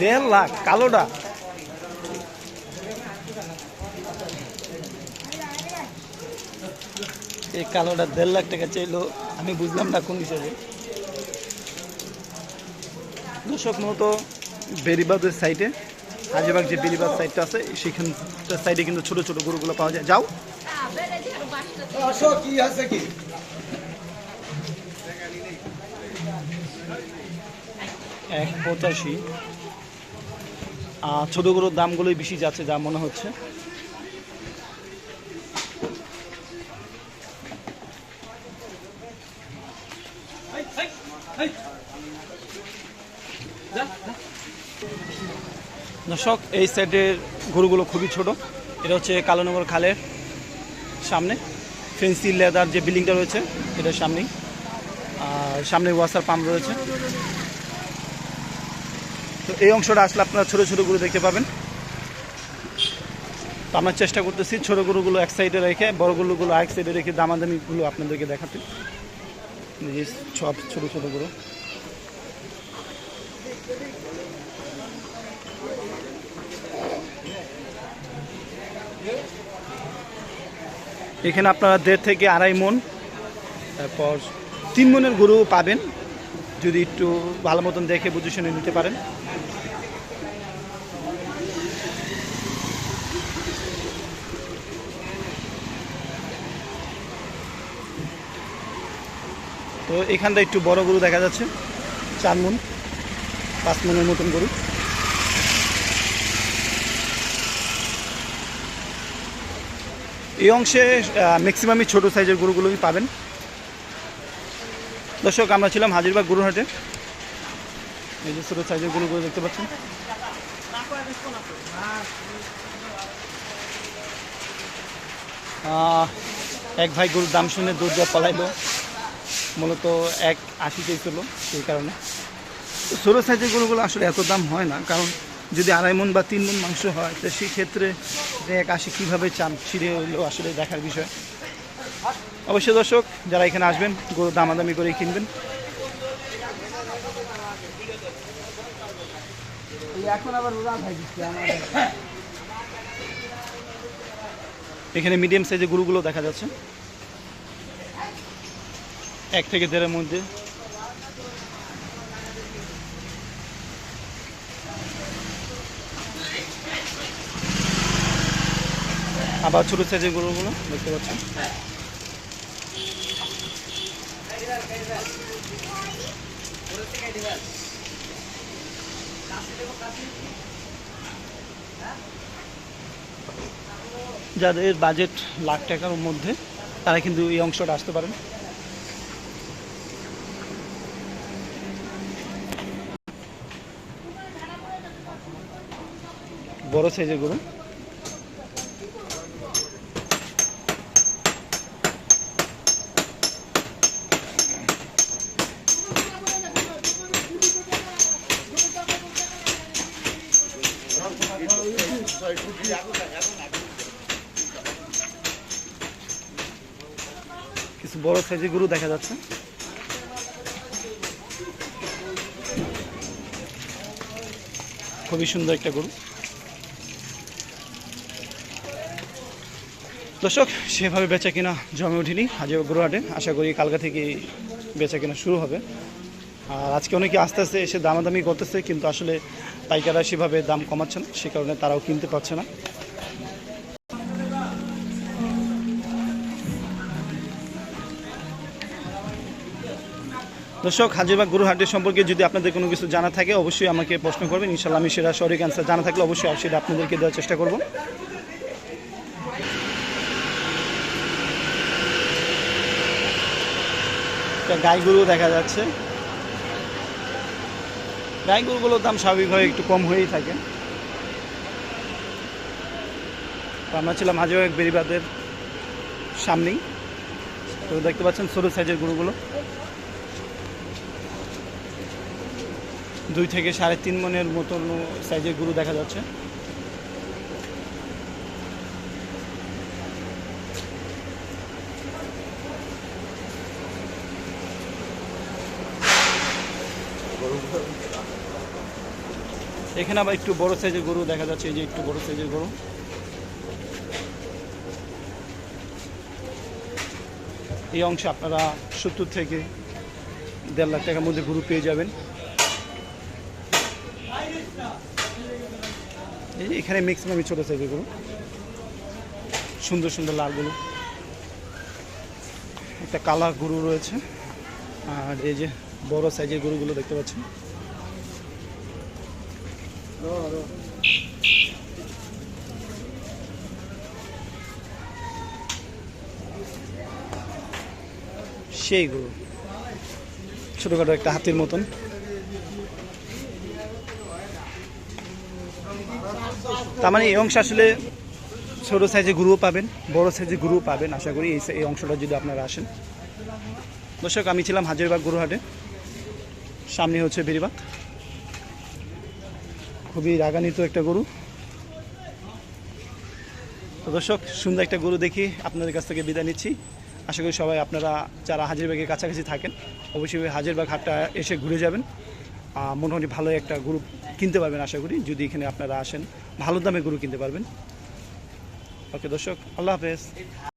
দেড় লাখ কালোটা। এই কালোটা দেড় লাখ টাকা চাইলো আমি বুঝলাম না কোন হিসাবে। দর্শক মূলত বেরিবাদের সাইডে হাজিবাগ যে বেরিবাদ সাইডটা আছে সেখানটার সাইডে কিন্তু ছোট ছোট গরুগুলো পাওয়া যায়। যাও। কি আছে কি? এক পঁচাশি। ছোটো গরুর দামগুলোই বেশি যাচ্ছে যা মনে হচ্ছে। দর্শক, এই সাইডের গরুগুলো খুবই ছোট। এটা হচ্ছে কালোনগর খালের সামনে। ফেন্সি লেদার যে বিল্ডিংটা রয়েছে, এটার সামনেই। আর সামনে ওয়াসার পাম্প রয়েছে। তো এই অংশটা আসলে আপনারা ছোটো ছোটো গরু দেখতে পাবেন। তো আমরা চেষ্টা করতেছি ছোটো গরুগুলো এক সাইডে রেখে, বড় গরুগুলো এক সাইডে রেখে দামাদামিগুলো আপনাদেরকে দেখাতে। সব ছোটো ছোটো গরু। এখানে আপনারা দেড় থেকে আড়াই মন, তারপর তিন মনের গরু পাবেন। যদি একটু ভালো মতন দেখে বুঝে শুনে নিতে পারেন। তো এখানটা একটু বড় গরু দেখা যাচ্ছে। চার মন, পাঁচ মনের মতন গরু। এই অংশে ম্যাক্সিমামই ছোট সাইজের গরুগুলোই পাবেন। দর্শক, আমরা ছিলাম হাজিরবাগ গরুহাটে এই যে ছোটো সাইজের গরুগুলো দেখতে পাচ্ছেন। এক ভাই গরুর দাম শুনে দৌড় দিয়ে পলাইলো। মূলত এক আশি চেয়েছিল সেই কারণে। ছোটো সাইজের গরুগুলো আসলে এত দাম হয় না কারণ যদি আড়াই মন বা তিন মন মাংস হয় তো সেই ক্ষেত্রে এক আশি কীভাবে চান ছিঁড়ে হইলেও আসলে দেখার বিষয়। অবশ্যই দর্শক যারা এখানে আসবেন গরু দামাদামি করে কিনবেন। আবার ওরা ভাই দিচ্ছে আমার এখানে মিডিয়াম সাইজের গরুগুলো দেখা যাচ্ছে। এক থেকে দেড়ের মধ্যে। আবার ছোট সাইজের গরুগুলো, দেখতে পাচ্ছেন? যাদের বাজেট লাখ টাকার মধ্যে, তারা কিন্তু এই অংশটা আসতে পারেন। বড় সাইজের গরু। কিছু বড় সাইজের গরু দেখা যাচ্ছে। খুবই সুন্দর একটা গরু। দর্শক, সেভাবে বেচা কিনা জমে ওঠেনি। আজ গরু হাটে আশা করি কালকা থেকে বেচা কিনা শুরু হবে। আর আজকে অনেকে আস্তে আস্তে এসে দামাদামি করতেছে, কিন্তু আসলে পাইকাররা সেভাবে দাম কমাচ্ছে না, সে কারণে তারাও কিনতে পারছে না। দর্শক, হাজিরবাগ গরুহাটের সম্পর্কে যদি আপনাদের কোনো কিছু জানা থাকে, অবশ্যই আমাকে প্রশ্ন করবেন। ইনশাল্লাহ আমি সেটা সঠিক অ্যান্সার জানা থাকলে অবশ্যই সেটা আপনাদেরকে দেওয়ার চেষ্টা করব। একটা গাই গরু দেখা যাচ্ছে। গাই গরুগুলোর দাম স্বাভাবিকভাবে একটু কম হয়েই থাকে। আমরা ছিলাম হাজিরবাগ বেরিবাদের সামনেই। তো দেখতে পাচ্ছেন ছোটো সাইজের গরুগুলো। দুই থেকে সাড়ে তিন মনের মতন সাইজের গরু দেখা যাচ্ছে। এখানে আবার একটু বড় সাইজের গরু দেখা যাচ্ছে, এই যে একটু বড় সাইজের গরু। এই অংশে আপনারা সত্তর থেকে দেড় লাখ টাকার মধ্যে গরু পেয়ে যাবেন। এই যে এখানে ম্যাক্সিমামই ছোটো সাইজের গরু। সুন্দর সুন্দর লাল গরু। একটা কালা গরু রয়েছে। আর এই যে বড় সাইজের গরুগুলো দেখতে পাচ্ছেন। সেই গরু। ছোটোখাটো একটা হাতির মতন। তার মানে এই অংশ আসলে ছোটো সাইজের গরুও পাবেন, বড় সাইজের গরুও পাবেন, আশা করি এই এই অংশটা যদি আপনারা আসেন। দর্শক, আমি ছিলাম হাজারবাগ গরুহাটে। সামনে হচ্ছে বেরিবাগ খুবই রাগান্বিত একটা গরু। তো দর্শক, সুন্দর একটা গরু দেখি আপনাদের কাছ থেকে বিদায় নিচ্ছি। আশা করি সবাই আপনারা যারা হাজিরবাগের কাছাকাছি থাকেন, অবশ্যই হাজিরবাগ হাটটা এসে ঘুরে যাবেন। মোটামুটি ভালো একটা গরু কিনতে পারবেন আশা করি। যদি এখানে আপনারা আসেন, ভালো দামে গরু কিনতে পারবেন। ওকে দর্শক, আল্লাহ হাফেজ।